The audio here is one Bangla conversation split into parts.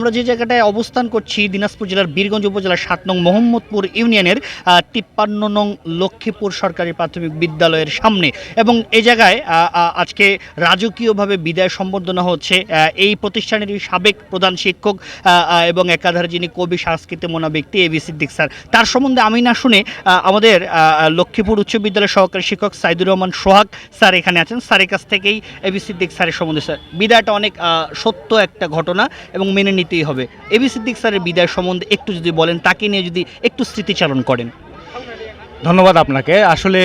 আমরা যে জায়গাটায় অবস্থান করছি, দিনাজপুর জেলার বীরগঞ্জ উপজেলার সাত নং মোহাম্মদপুর ইউনিয়নের তিপ্পান্ন নং লক্ষ্মীপুর সরকারি প্রাথমিক বিদ্যালয়ের সামনে। এবং এ জায়গায় আজকে রাজকীয়ভাবে বিদায় সম্বর্ধনা হচ্ছে এই প্রতিষ্ঠানের সাবেক প্রধান শিক্ষক এবং একাধারে যিনি কবি সংস্কৃতি মনা ব্যক্তি, এ বি সিদ্দিক স্যার। তার সম্বন্ধে আমি না শুনে আমাদের লক্ষ্মীপুর উচ্চ বিদ্যালয়ের সহকারী শিক্ষক সাইদুর রহমান সোহাগ স্যার এখানে আছেন। স্যারের কাছ থেকেই এ বি সিদ্দিক স্যারের সম্বন্ধে, স্যার। বিদায়টা অনেক সত্য একটা ঘটনা এবং মেনে নিতেই হবে। এ বি সিদ্দিক স্যারের বিদায় সম্বন্ধে একটু যদি বলেন, তাকে নিয়ে যদি একটু স্মৃতিচারণ করেন। ধন্যবাদ আপনাকে। আসলে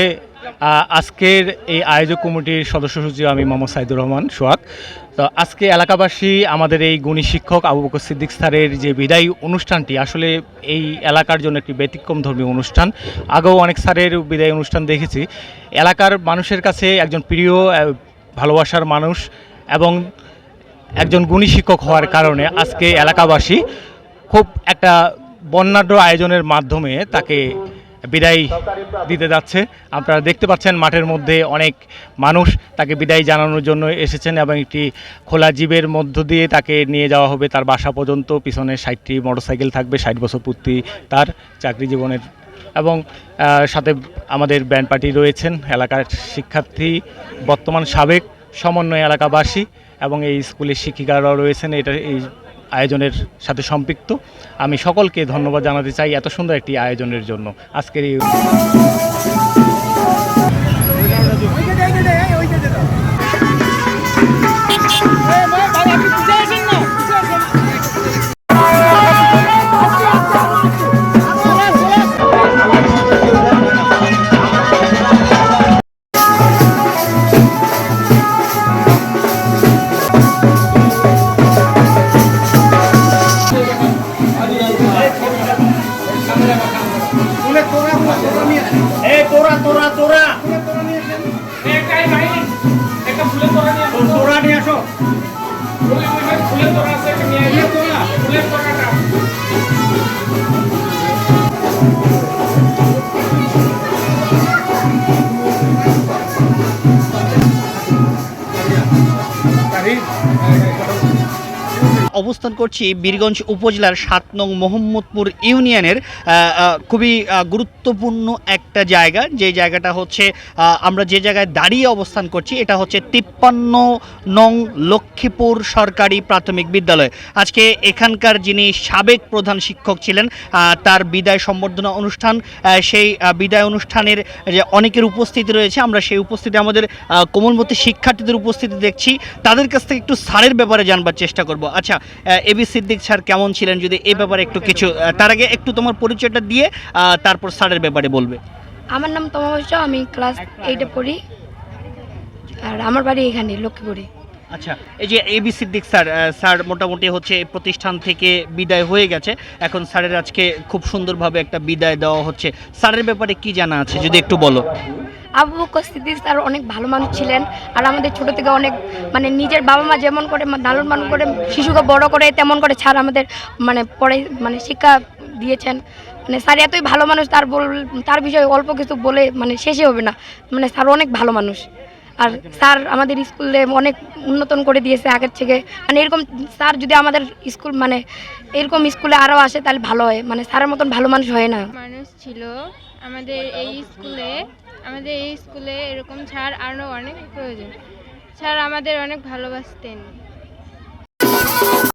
আজকের এই আয়োজক কমিটির সদস্য সচিব আমি মোহাম্মদ সাইদুর রহমান সোহাগ। তো আজকে এলাকাবাসী, আমাদের এই গুণী শিক্ষক আবু বকর সিদ্দিক স্যারের যে বিদায়ী অনুষ্ঠানটি, আসলে এই এলাকার জন্য একটি ব্যতিক্রম ধর্মীয় অনুষ্ঠান। আগেও অনেক স্যারের বিদায়ী অনুষ্ঠান দেখেছি। এলাকার মানুষের কাছে একজন প্রিয় ভালোবাসার মানুষ এবং একজন গুণী শিক্ষক হওয়ার কারণে আজকে এলাকাবাসী খুব একটা বর্ণাঢ্য আয়োজনের মাধ্যমে তাকে বিদায় দিতে যাচ্ছে। আপনারা দেখতে পাচ্ছেন মাঠের মধ্যে অনেক মানুষ তাকে বিদায় জানানোর জন্য এসেছেন এবং একটি খোলা জীবের মধ্য দিয়ে তাকে নিয়ে যাওয়া হবে। তার বাসা পর্যন্ত পিছনে ষাটটি মোটরসাইকেল থাকবে, ষাট বছর পূর্তি তার চাকরি জীবনের। এবং সাথে আমাদের ব্যান্ড পার্টি রয়েছেন এলাকার শিক্ষার্থী, বর্তমান সাবেক সমন্বয় এলাকাবাসী। এবং এই স্কুলের শিক্ষিকারাও রয়েছেন, এটা এই আয়োজনের সাথে সম্পৃক্ত। আমি সকলকে ধন্যবাদ জানাতে চাই এত সুন্দর একটি আয়োজনের জন্য। আজকের এই Thank eh, you. অবস্থান করছি বীরগঞ্জ উপজেলার সাত নং মোহাম্মদপুর ইউনিয়নের খুবই গুরুত্বপূর্ণ একটা জায়গা। যে জায়গাটা হচ্ছে আমরা যে জায়গায় দাঁড়িয়ে অবস্থান করছি, এটা হচ্ছে তিপ্পান্ন নং লক্ষ্মীপুর সরকারি প্রাথমিক বিদ্যালয়। আজকে এখানকার যিনি সাবেক প্রধান শিক্ষক ছিলেন তার বিদায় সম্বর্ধনা অনুষ্ঠান সেই বিদায় অনুষ্ঠানের যে অনেকের উপস্থিতি রয়েছে, আমরা সেই উপস্থিতি আমাদের কোমলমতি শিক্ষার্থীদের উপস্থিতি দেখছি। তাদের কাছ থেকে একটু সারের ব্যাপারে জানবার চেষ্টা করব। আচ্ছা এবি সিদ্দিক স্যার কেমন ছিলেন? যদি এই ব্যাপারে একটু কিছু তার আগে একটু তোমার পরিচয়টা দিয়ে তারপর স্যারের ব্যাপারে বলবে। আমার নাম তমাবস্য আমি ক্লাস এইটে পড়ি। আর আমার বাড়ি এখানে লক্ষ্মীপুরে। আচ্ছা এই যে এবি সিদ্দিক স্যার স্যার মোটামুটি হচ্ছে প্রতিষ্ঠান থেকে বিদায় হয়ে গেছে। এখন স্যারের আজকে খুব সুন্দরভাবে একটা বিদায় দেওয়া হচ্ছে। স্যারের ব্যাপারে কি জানা আছে যদি একটু বলো? আবু বকর সিদ্দিক স্যার অনেক ভালো মানুষ ছিলেন আর আমাদের ছোট থেকে অনেক মানে নিজের বাবা মা যেমন করে লালন পালন করে, শিশুকে বড় করে তেমন করে স্যার আমাদের মানে পড়ে মানে শিক্ষা দিয়েছেন। মানে স্যার এতই ভালো মানুষ, তার বল, তার বিষয়ে অল্প কিছু বলে মানে শেষে হবে না। মানে স্যার অনেক ভালো মানুষ। আর স্যার আমাদের স্কুলে অনেক উন্নতন করে দিয়েছে আগের থেকে। মানে এরকম স্যার যদি আমাদের স্কুল মানে এরকম স্কুলে আরও আসে তাহলে ভালো হয়। মানে স্যারের মতন ভালো মানুষ হয় না। মানুষ ছিল আমাদের এই স্কুলে। আমাদের এই স্কুলে এরকম ছাড় আরও অনেক প্রয়োজন। স্যার আমাদের অনেক ভালোবাসতেন।